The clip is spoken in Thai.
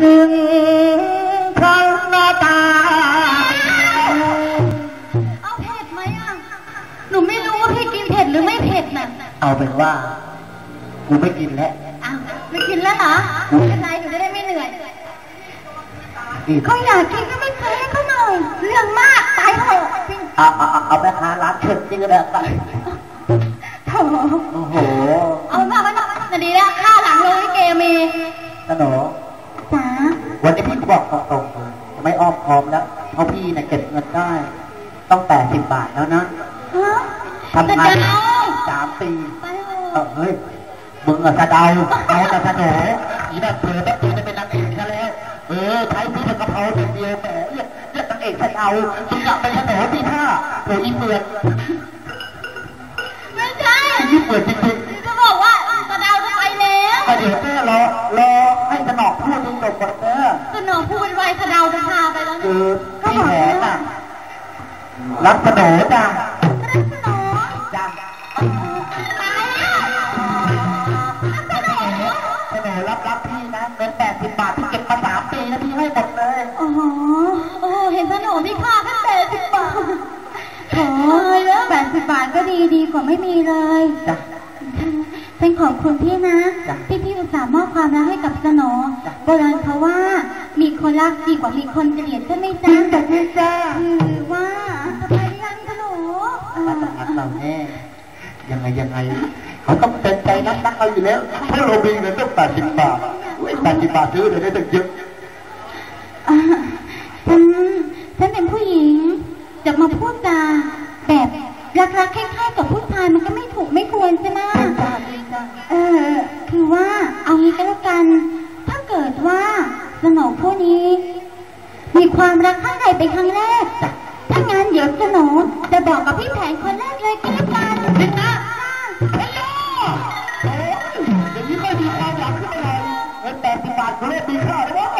ถึงครั้งหน้าตาเอาเผ็ดไหมอะ หนูไม่รู้ว่าพี่กินเผ็ดหรือไม่เผ็ดน่ะเอาเป็นว่า กูไม่กินแล้วอ้าวไม่กินแล้วเหรอไม่เป็นไรหนูจะได้ไม่เหนื่อยนี่เขาอยากกินก็ไม่เคยให้เขาหน่อยเรื่องมากตายเถอะจริงเอาเอาเอาเอาแม่ค้าร้านเชิดจริงก็ได้ไปโถโอ้โห เอามากมันนา บอกตรงๆเลยไม่อ้อมค้อมแล้วเพราะพี่เนี่ยเก็บเงินได้ ต้องแปดสิบบาทแล้วนะฮะทำงานจะเดาสามปีไปเถเออะอเฮ้ยมึงอะสะเดาเอาแต่สะโหนอีแบบเธอแบบเธอจะเป็นนางเอกซะแล้ว เออใช้พี่เป็นกะเพราอย่างเดียวแหมเรียกเรียกนางเอกสะเดามึงอะเป็นสะโหนที่ท่าโหอีเปลือกไม่ใช่อีเปลือกจริงจะบอกว่าตะดาวจะไปแล้วๆก็เดี๋ยวแม่รอรอให้สนอกพูดจนจบก่อน เด้อสนองพูดไวตะดาวจะพาไปแล้วคืนะอพี่แผนน่ะ รับสะโหนจ้ะสนองจ้ะตายแล้วสนองสะโหนรับรับพี่นะเงินแปดสิบบาทที่เก็บมาสามปีนะพี่ให้หมดเลยโอ้โหโอ้โหเห็นสนองที่ค่าแค่แปดสิบบาทโถ่แล้วแปดสิบบาทก็ดีดีกว่าไม่มีเลย จ้ะ เป็นขอบคุณพี่นะ จ้ะที่พี่อุตส่าห์มอบความรักให้กับสนอจ้ะ โบราณเขาว่ามีคน รักดีกว่ามีคนเกลียดใช่ไหมจริจ๊ะงแต่พี่จ้าคือว่าสบายยังสนอเออมาจากรักเราแน่ยังไงยังไง เขาต้องเต็มใจรักรักเราอยู่แล้วถ้าเรามีเงินตั้งแปดสิบบาทแปดสิบบาทซื้อเลยได้ตั้งเยอะอะฉันฉันเป็นผู้หญิง จะมาพูดจาแบบรักๆคล้ายๆกับผู้ชายมันก็ไม่ถูกไม่ควรใช่ไหมจริงจ้าจริงจ้าเออ คือว่าเอางี้ก็แล้วกัน ผู้นี้ มีความรักข้างในเป็นครั้งแรก ถ้างั้นเดี๋ยวสนองจะบอกกับพี่แผนคนแรกเลยก็แล้วกันจริงนะเฮ้ยอย่างนี้ไม่มีความหวังขึ้นเลยเงินแปดสิบบาทคุณเลยมีค่าหรือเปล่า